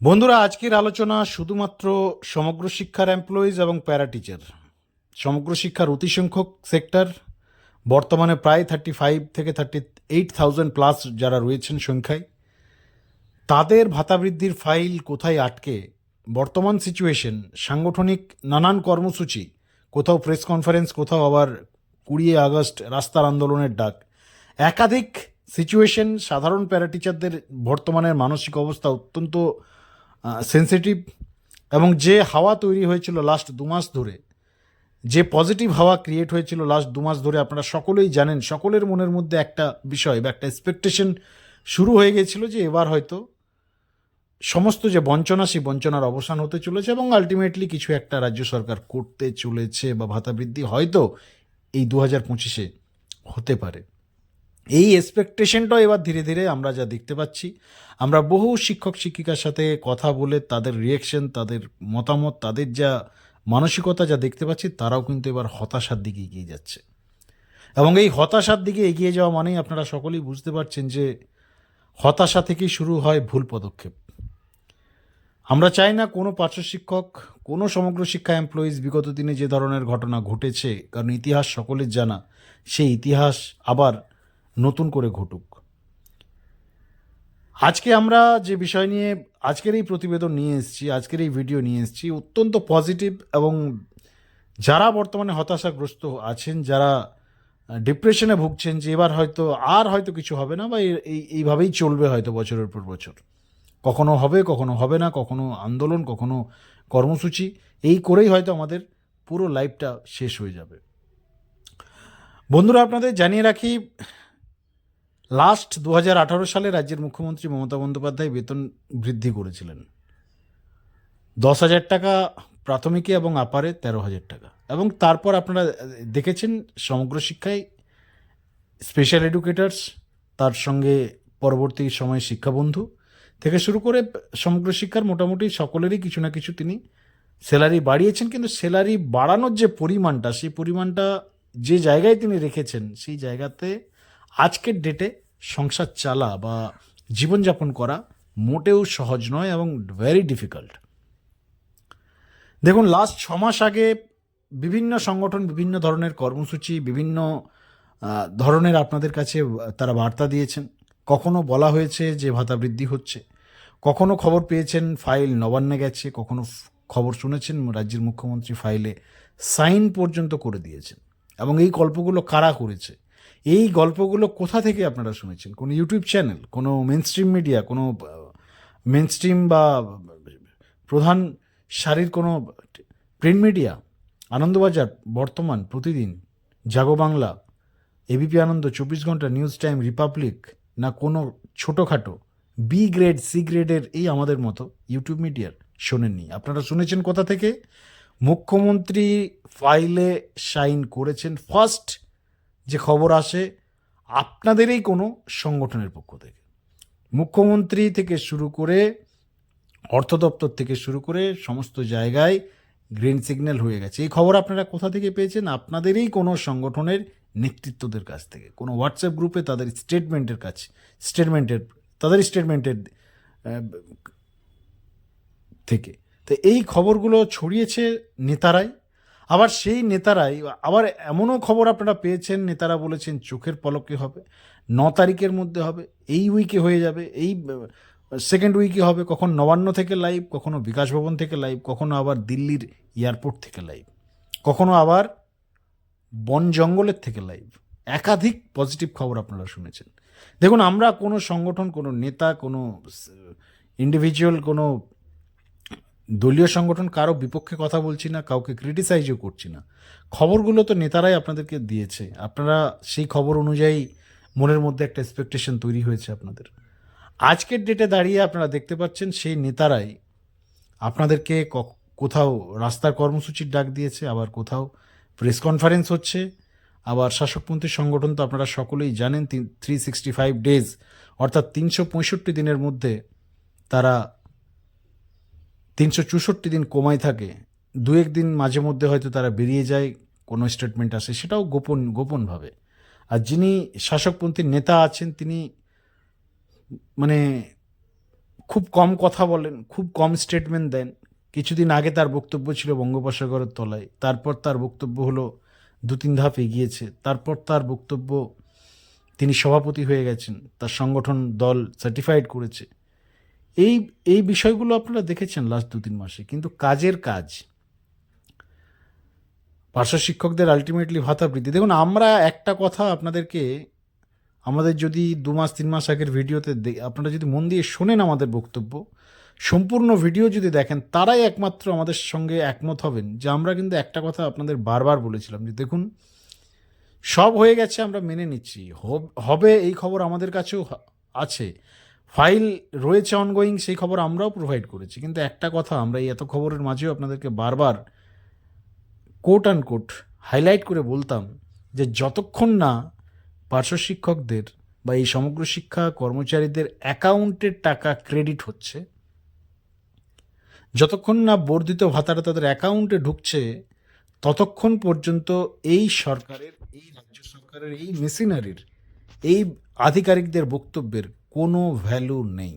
বন্ধুরা, আজকের আলোচনা শুধুমাত্র সমগ্র শিক্ষার এমপ্লয়িজ এবং প্যারা টিচার সমগ্র শিক্ষার অতি সংখ্যক সেক্টর বর্তমানে প্রায় থার্টি ফাইভ থেকে থার্টি এইট থাউজেন্ড প্লাস যারা রয়েছেন সংখ্যায়। তাদের ভাতা বৃদ্ধির ফাইল কোথায় আটকে? বর্তমান সিচুয়েশন সাংগঠনিক নানান কর্মসূচি, কোথাও প্রেস কনফারেন্স কোথাও আবার কুড়ি আগস্ট রাস্তার আন্দোলনের ডাক। একাধিক সিচুয়েশন সাধারণ প্যারা টিচারদের বর্তমানের মানসিক অবস্থা অত্যন্ত সেন্সিটিভ এবং যে হাওয়া তৈরি হয়েছিল লাস্ট দু মাস ধরে, যে পজিটিভ হাওয়া ক্রিয়েট হয়েছিল লাস্ট দু মাস ধরে, আপনারা সকলেই জানেন, সকলের মনের মধ্যে একটা বিষয় বা একটা এক্সপেকটেশন শুরু হয়ে গেছিল যে এবার হয়তো সমস্ত যে বঞ্চনা, সেই বঞ্চনার অবসান হতে চলেছে এবং আলটিমেটলি কিছু একটা রাজ্য সরকার করতে চলেছে বা ভাতা বৃদ্ধি হয়তো এই দু হাজার পঁচিশে হতে পারে। এই এক্সপেকটেশনটাও এবার ধীরে ধীরে আমরা যা দেখতে পাচ্ছি, আমরা বহু শিক্ষক শিক্ষিকার সাথে কথা বলে তাদের রিয়েকশন তাদের মতামত, তাদের যা মানসিকতা যা দেখতে পাচ্ছি, তারাও কিন্তু এবার হতাশার দিকে এগিয়ে যাচ্ছে। এবং এই হতাশার দিকে এগিয়ে যাওয়া মানেই আপনারা সকলেই বুঝতে পারছেন যে হতাশা থেকেই শুরু হয় ভুল পদক্ষেপ। আমরা চাই না কোনো পার্শ্ব শিক্ষক, কোনো সমগ্র শিক্ষা এমপ্লয়িজ বিগত দিনে যে ধরনের ঘটনা ঘটেছে, কারণ ইতিহাস সকলের জানা, সেই ইতিহাস আবার নতুন করে ঘটুক। আজকে আমরা যে বিষয় নিয়ে আজকের এই প্রতিবেদন নিয়ে এসেছি, আজকের এই ভিডিও নিয়ে এসেছি, অত্যন্ত পজিটিভ এবং যারা বর্তমানে হতাশাগ্রস্ত আছেন, যারা ডিপ্রেশনে ভুগছেন যে এবার হয়তো আর হয়তো কিছু হবে না বা এই এই- এইভাবেই চলবে হয়তো বছরের পর বছর। কখনো হবে কখনো হবে না, কখনো আন্দোলন, কখনো কর্মসূচি, এই করেই হয়তো আমাদের পুরো লাইফটা শেষ হয়ে যাবে। বন্ধুরা, আপনাদের জানিয়ে রাখি লাস্ট দু হাজার আঠারো সালে রাজ্যের মুখ্যমন্ত্রী মমতা বন্দ্যোপাধ্যায় বেতন বৃদ্ধি করেছিলেন। দশ হাজার টাকা প্রাথমিকে এবং আপারে তেরো হাজার টাকা। এবং তারপর আপনারা দেখেছেন সমগ্র শিক্ষায় স্পেশাল এডুকেটার্স তার সঙ্গে পরবর্তী সময়ে শিক্ষাবন্ধু থেকে শুরু করে সমগ্র শিক্ষার মোটামুটি সকলেরই কিছু না কিছু তিনি স্যালারি বাড়িয়েছেন। কিন্তু স্যালারি বাড়ানোর যে পরিমাণটা, সেই পরিমাণটা যে জায়গায় তিনি রেখেছেন, সেই জায়গাতে আজকের ডেটে সংসার চালা বা জীবনযাপন করা মোটেও সহজ নয় এবং ভেরি ডিফিকাল্ট দেখুন লাস্ট ছ মাস আগে বিভিন্ন সংগঠন, বিভিন্ন ধরনের কর্মসূচি, বিভিন্ন ধরনের আপনাদের কাছে তারা বার্তা দিয়েছেন। কখনো বলা হয়েছে যে ভাতা বৃদ্ধি হচ্ছে। কখনো খবর পেয়েছেন ফাইল নবান্নে গেছে। কখনো খবর শুনেছেন, রাজ্যের মুখ্যমন্ত্রী ফাইলে সাইন পর্যন্ত করে দিয়েছেন। এবং এই গল্পগুলো কারা করেছে? এই গল্পগুলো কোথা থেকে আপনারা শুনেছেন? কোনো ইউটিউব চ্যানেল? কোনো মেন স্ট্রিম মিডিয়া কোনো মেন স্ট্রিম বা, প্রধান সারির কোনো প্রিন্ট মিডিয়া আনন্দবাজার, বর্তমান, প্রতিদিন, জাগো বাংলা এবিপি আনন্দ, চব্বিশ ঘণ্টা, নিউজ টাইম, রিপাবলিক, না কোনো ছোটোখাটো বি গ্রেড সি গ্রেডের এই আমাদের মতো ইউটিউব মিডিয়ার শোনেননি। আপনারা শুনেছেন কোথা থেকে? মুখ্যমন্ত্রী ফাইলে সাইন করেছেন ফার্স্ট যে খবর আসে, আপনাদেরই কোনো সংগঠনের পক্ষ থেকে। মুখ্যমন্ত্রী থেকে শুরু করে, অর্থ দপ্তর থেকে শুরু করে সমস্ত জায়গায় গ্রিন সিগন্যাল হয়ে গেছে। এই খবর আপনারা কোথা থেকে পেয়েছেন? আপনাদেরই কোনো সংগঠনের নেতৃত্বদের কাছ থেকে। কোনো হোয়াটসঅ্যাপ গ্রুপে তাদের স্টেটমেন্টের কাছে স্টেটমেন্টের তাদের স্টেটমেন্টের থেকে। তো এই খবরগুলো ছড়িয়েছে নেতারাই। আবার সেই নেতারাই, আবার এমনও খবর আপনারা পেয়েছেন, নেতারা বলেছেন চোখের পলকে হবে, ন তারিখের মধ্যে হবে, এই উইকে হয়ে যাবে, এই সেকেন্ড উইকে হবে, কখন নবান্ন থেকে লাইভ কখনো বিকাশ ভবন থেকে লাইভ কখনো আবার দিল্লির এয়ারপোর্ট থেকে লাইভ কখনো আবার বন জঙ্গলের থেকে লাইভ একাধিক পজিটিভ খবর আপনারা শুনেছেন। দেখুন, আমরা কোনো সংগঠন, কোনো নেতা, কোনো ইন্ডিভিজুয়াল কোনো দলীয় সংগঠন কারও বিপক্ষে কথা বলছি না, কাউকে ক্রিটিসাইজও করছি না। খবরগুলো তো নেতারাই আপনাদেরকে দিয়েছে। আপনারা সেই খবর অনুযায়ী মনের মধ্যে একটা এক্সপেকটেশন তৈরি হয়েছে আপনাদের। আজকের ডেটে দাঁড়িয়ে আপনারা দেখতে পাচ্ছেন সেই নেতারাই আপনাদেরকে কোথাও রাস্তার কর্মসূচির ডাক দিয়েছে, আবার কোথাও প্রেস কনফারেন্স হচ্ছে, আবার শাসকপন্থী সংগঠন তো আপনারা সকলেই জানেন থ্রি সিক্সটি ফাইভ ডেজ অর্থাৎ তিনশো পঁয়ষট্টি দিনের মধ্যে তারা তিনশো চৌষট্টি দিন কমাই থাকে দু এক দিন মাঝে মধ্যে হয়তো তারা বেরিয়ে যায়, কোনো স্টেটমেন্ট আসে, সেটাও গোপন, গোপনভাবে। আর যিনি শাসকপন্থীর নেতা আছেন, তিনি মানে খুব কম কথা বলেন, খুব কম স্টেটমেন্ট দেন। কিছুদিন আগে তার বক্তব্য ছিল বঙ্গোপসাগরের তলায়, তারপর তার বক্তব্য হলো দু তিন ধাপ এগিয়েছে, তারপর তার বক্তব্য তিনি সভাপতি হয়ে গেছেন, তার সংগঠন দল সার্টিফাইড করেছে। এই এই বিষয়গুলো আপনারা দেখেছেন লাস্ট দু তিন মাসে, কিন্তু কাজের কাজ, পার্শ্ব শিক্ষকদের আলটিমেটলি ভাতা বৃদ্ধি দেখুন, আমরা একটা কথা আপনাদেরকে, আমাদের যদি দু মাস, তিন মাস আগের ভিডিওতে আপনারা যদি মন দিয়ে শোনেন আমাদের বক্তব্য, সম্পূর্ণ ভিডিও যদি দেখেন, তারাই একমাত্র আমাদের সঙ্গে একমত হবেন যে আমরা কিন্তু একটা কথা আপনাদের বারবার বলেছিলাম যে দেখুন, সব হয়ে গেছে, আমরা মেনে নিচ্ছি। হবে এই খবর আমাদের কাছেও আছে। ফাইল রয়েছে অনগোয়িং সেই খবর আমরাও প্রোভাইড করেছি। কিন্তু একটা কথা, আমরা এই এত খবরের মাঝেও আপনাদেরকে বারবার কোট অ্যান্ড কোট হাইলাইট করে বলতাম যে যতক্ষণ না পার্শ্ব শিক্ষকদের বা এই সমগ্র শিক্ষা কর্মচারীদের অ্যাকাউন্টের টাকা ক্রেডিট হচ্ছে, যতক্ষণ না বর্ধিত ভাতাটা তাদের অ্যাকাউন্টে ঢুকছে, ততক্ষণ পর্যন্ত এই সরকারের, এই রাজ্য সরকারের, এই মেশিনারির, এই আধিকারিকদের বক্তব্যের কোনো ভ্যালু নেই।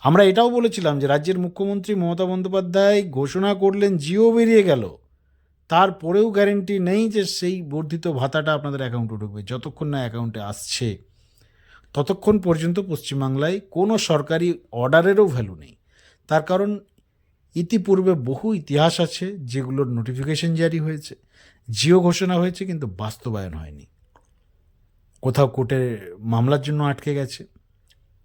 আমরা এটাও বলেছিলাম যে রাজ্যের মুখ্যমন্ত্রী মমতা বন্দ্যোপাধ্যায় ঘোষণা করলেন, জিও বেরিয়ে গেল। তারপরেও গ্যারেন্টি নেই যে সেই বর্ধিত ভাতাটা আপনাদের অ্যাকাউন্টে ঢুকবে। যতক্ষণ না অ্যাকাউন্টে আসছে, ততক্ষণ পর্যন্ত পশ্চিমবাংলায় কোনো সরকারি অর্ডারেরও ভ্যালু নেই। তার কারণ, ইতিপূর্বে বহু ইতিহাস আছে যেগুলোর নোটিফিকেশন জারি হয়েছে, জিও ঘোষণা হয়েছে, কিন্তু বাস্তবায়ন হয়নি। কোথাও কোর্টে মামলার জন্য আটকে গেছে,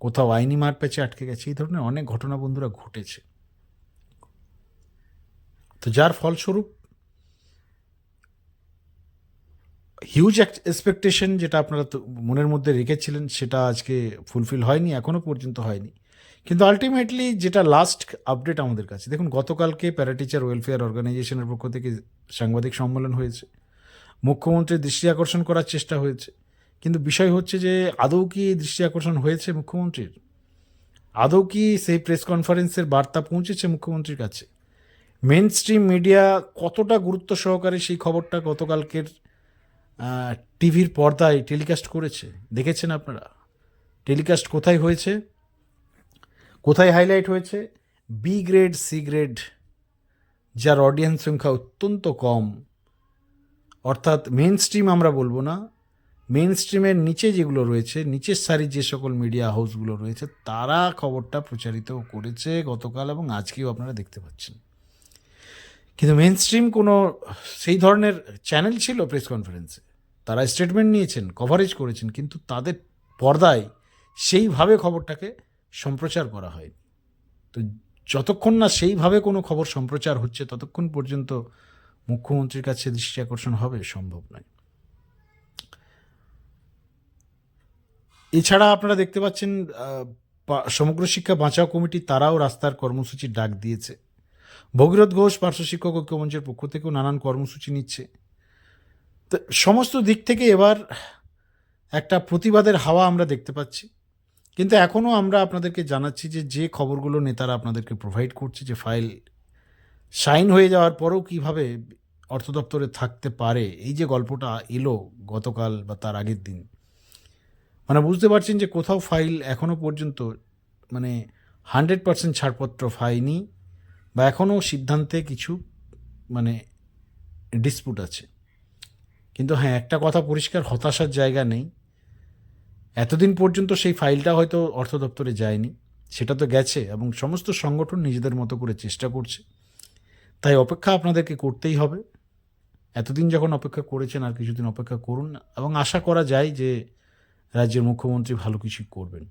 কোথাও আইনি মার পেছে আটকে গেছে, এই ধরনের অনেক ঘটনা বন্ধুরা ঘটেছে। তো যার ফলস্বরূপ হিউজ এক্সপেকটেশন যেটা আপনারা মনের মধ্যে রেখেছিলেন, সেটা আজকে ফুলফিল হয়নি এখনও পর্যন্ত হয়নি। কিন্তু আলটিমেটলি যেটা লাস্ট আপডেট আমাদের কাছে, দেখুন গতকালকে প্যারাটিচার ওয়েলফেয়ার অর্গানাইজেশনের পক্ষ থেকে সাংবাদিক সম্মেলন হয়েছে, মুখ্যমন্ত্রীর দৃষ্টি আকর্ষণ করার চেষ্টা হয়েছে কিন্তু বিষয় হচ্ছে যে আদৌ কি দৃষ্টি আকর্ষণ হয়েছে মুখ্যমন্ত্রীর? আদৌ কি সেই প্রেস কনফারেন্সের বার্তা পৌঁছেছে মুখ্যমন্ত্রীর কাছে? মেন স্ট্রিম মিডিয়া কতটা গুরুত্ব সহকারে সেই খবরটা গতকালকের টিভির পর্দায় টেলিকাস্ট করেছে? দেখেছেন আপনারা? টেলিকাস্ট কোথায় হয়েছে? কোথায় হাইলাইট হয়েছে? বি গ্রেড সি গ্রেড যার অডিয়েন্স সংখ্যা অত্যন্ত কম। অর্থাৎ মেন স্ট্রিম আমরা বলব না মেন স্ট্রিমের নিচে যেগুলো রয়েছে, নিচের সারির যে সকল মিডিয়া হাউসগুলো রয়েছে, তারা খবরটা প্রচারিত করেছে গতকাল এবং আজকেও আপনারা দেখতে পাচ্ছেন। কিন্তু মেন স্ট্রিম কোনো সেই ধরনের চ্যানেল ছিল প্রেস কনফারেন্সে তারা স্টেটমেন্ট নিয়েছেন কভারেজ করেছেন, কিন্তু তাদের পর্দায় সেইভাবে খবরটাকে সম্প্রচার করা হয়নি। তো যতক্ষণ না সেইভাবে কোনো খবর সম্প্রচার হচ্ছে, ততক্ষণ পর্যন্ত মুখ্যমন্ত্রীর কাছে দৃষ্টি আকর্ষণ হবে, সম্ভব নয়। এছাড়া আপনারা দেখতে পাচ্ছেন সমগ্র শিক্ষা বাঁচাও কমিটি তারাও রাস্তার কর্মসূচির ডাক দিয়েছে। ভগীরথ ঘোষ, পার্শ্ব শিক্ষক ঐক্যমঞ্চের পক্ষ থেকেও নানান কর্মসূচি নিচ্ছে। তো সমস্ত দিক থেকে এবার একটা প্রতিবাদের হাওয়া আমরা দেখতে পাচ্ছি। কিন্তু এখনও আমরা আপনাদেরকে জানাচ্ছি যে যে খবরগুলো নেতারা আপনাদেরকে প্রোভাইড করছে, যে ফাইল সাইন হয়ে যাওয়ার পরেও কীভাবে অর্থ দপ্তরে থাকতে পারে, এই যে গল্পটা এলো গতকাল বা তার আগের দিন। মানে বুঝতে পারছেন যে কোথাও ফাইল এখনও পর্যন্ত মানে হান্ড্রেড পার্সেন্ট ছাড়পত্র পায়নি বা এখনও সিদ্ধান্তে কিছু মানে ডিসপুট আছে। কিন্তু হ্যাঁ একটা কথা পরিষ্কার, হতাশার জায়গা নেই। এতদিন পর্যন্ত সেই ফাইলটা হয়তো অর্থ দপ্তরে যায়নি। সেটা তো গেছে এবং সমস্ত সংগঠন নিজেদের মতো করে চেষ্টা করছে। তাই অপেক্ষা আপনাদেরকে করতেই হবে। এতদিন যখন অপেক্ষা করেছেন আর কিছুদিন অপেক্ষা করুন এবং আশা করা যায় যে রাজ্যের মুখ্যমন্ত্রী ভালো কিছু করবেন।